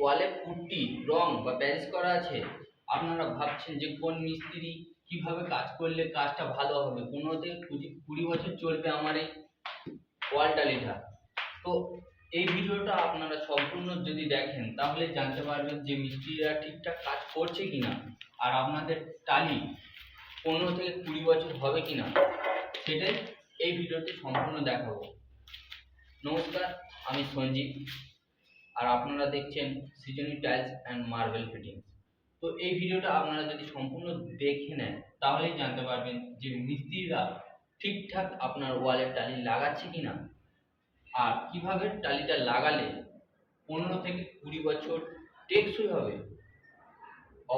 ওয়ালে পুট্টি, রং বা প্যারিস করা আছে? আপনারা ভাবছেন যে কোন মিস্ত্রি কীভাবে কাজ করলে কাজটা ভালো হবে? পনেরো থেকে কুড়ি কুড়ি বছর চলবে আমার এই ওয়াল টালিটা তো এই ভিডিওটা আপনারা সম্পূর্ণ যদি দেখেন, তাহলে জানতে পারবেন যে মিস্ত্রিরা ঠিকঠাক কাজ করছে কিনা আর আপনাদের টালি পনেরো থেকে কুড়ি বছর হবে কিনা, সেটাই এই ভিডিওতে সম্পূর্ণ দেখাবো। নমস্কার, আমি সঞ্জীব আর আপনারা দেখছেন সিজনি টাইলস অ্যান্ড মার্বেল ফিটিংস। তো এই ভিডিওটা আপনারা যদি সম্পূর্ণ দেখে নেন, তাহলেই জানতে পারবেন যে মিস্ত্রিরা ঠিকঠাক আপনার ওয়ালের টালি লাগাচ্ছে কি না আর কীভাবে টালিটা লাগালে পনেরো থেকে কুড়ি বছর টেকসই হবে,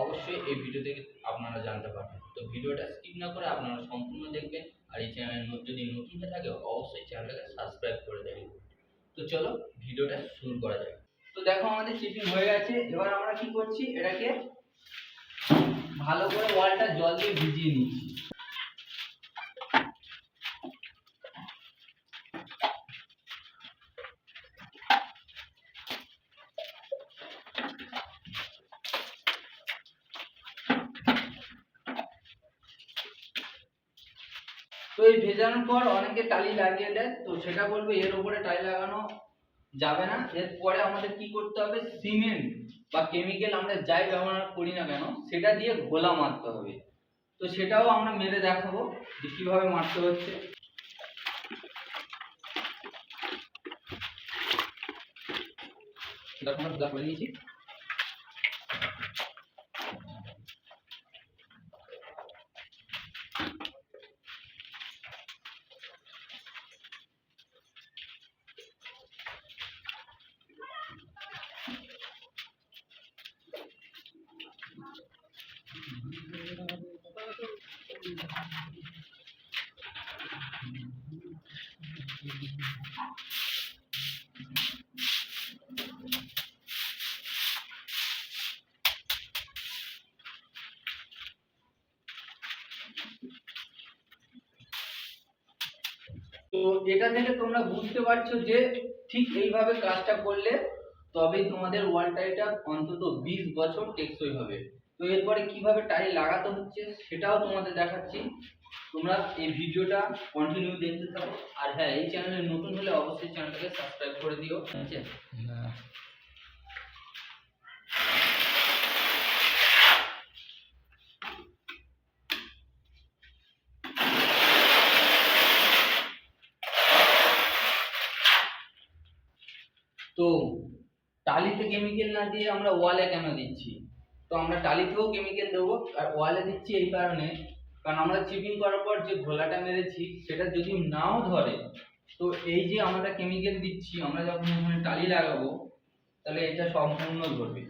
অবশ্যই এই ভিডিও থেকে আপনারা জানতে পারবেন। তো ভিডিওটা স্কিপ না করে আপনারা সম্পূর্ণ দেখবেন, আর এই চ্যানেল যদি নতুন হয়ে থাকে, অবশ্যই চ্যানেলটাকে সাবস্ক্রাইব করে দেবেন। তো চলো ভিডিওটা শুরু করা যাক। তো দেখো আমাদের চিপিং হয়ে গেছে। এবার আমরা কি করছি? এটাকে ভালো করে ওয়ালটা জল দিয়ে ভিজিয়ে নিচ্ছি। তো এই ভেজানোর পর অনেকে টালি লাগিয়ে দেয়, তো সেটা বলব এর উপরে টালি লাগানো যাবে না। এরপরে আমাদের কি করতে হবে? সিমেন্ট বা কেমিক্যাল আমরা যাই ব্যবহার করি না কেন, সেটা দিয়ে ঘোলা মারতে হবে। তো সেটাও আমরা মেরে দেখাবো যে কীভাবে মারতে হচ্ছে। দেখো আমরা নিয়েছি তো এটা থেকে তোমরা বুঝতে পারছ যে ঠিক এইভাবে কাজটা করলে তবেই তোমাদের ওয়াল টাইলটা অন্তত বিশ বছর টেকসই হবে। তো এরপরে কীভাবে টাইল লাগাতে হচ্ছে সেটাও তোমাদের দেখাচ্ছি। তোমরা এই ভিডিওটা কন্টিনিউ দেখতে থাকো। আর হ্যাঁ এই চ্যানেলে নতুন হলে অবশ্যই চ্যানেলটাকে সাবস্ক্রাইব করে দিও। ঠিক আছে তো টালিতে কেমিক্যাল না দিয়ে আমরা ওয়ালে কেন দিচ্ছি? তো আমরা টালিতেও কেমিক্যাল দেবো, আর ওয়ালে দিচ্ছি এই কারণে, কারণ আমরা চিপিং করার পর যে ঘোলাটা মেরেছি, সেটা যদি নাও ধরে, তো এই যে আমরা কেমিক্যাল দিচ্ছি, আমরা যখন ওখানে টালি লাগাবো, তাহলে এটা সম্পূর্ণ ধরবে।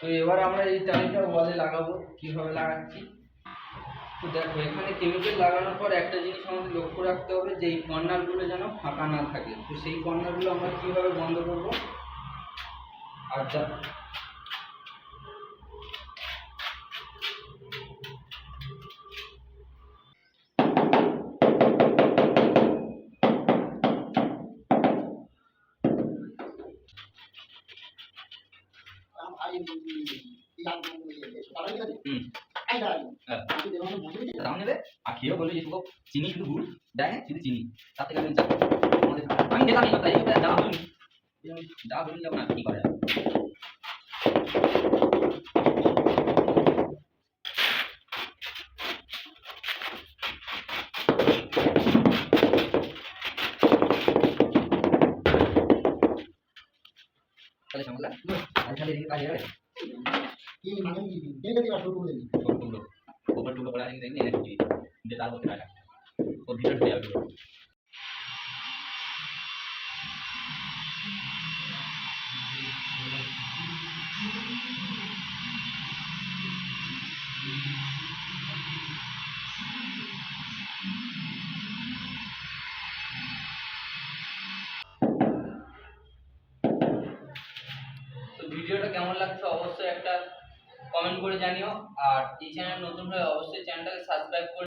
তো এবার আমরা এই টাইমটা ওয়ালে লাগাবো, কীভাবে লাগাচ্ছি? তো দেখো, এখানে কেমিক্যাল লাগানোর পর একটা জিনিস আমাদের লক্ষ্য রাখতে হবে যে এই কর্নারগুলো যেন ফাঁকা না থাকে। তো সেই কর্নারগুলো আমরা কীভাবে বন্ধ করব? আর যা বলে দাম চিনি শুধু গুড় দেয় শুধু চিনি, তাতে আমি যা আমাদের আমি যা বলুন যা যাব না, কি করা তাহলে সামলা আর খালি কাজে যাবে টুকরো ওপর টুকরো করে ভিতরে ঢুকে যাবে তো ভিডিওটা লাগছে অবশ্যই একটা কমেন্ট করে জানিও। আর এই চ্যানেল নতুন হলে অবশ্যই চ্যানেলটাকে সাবস্ক্রাইব করে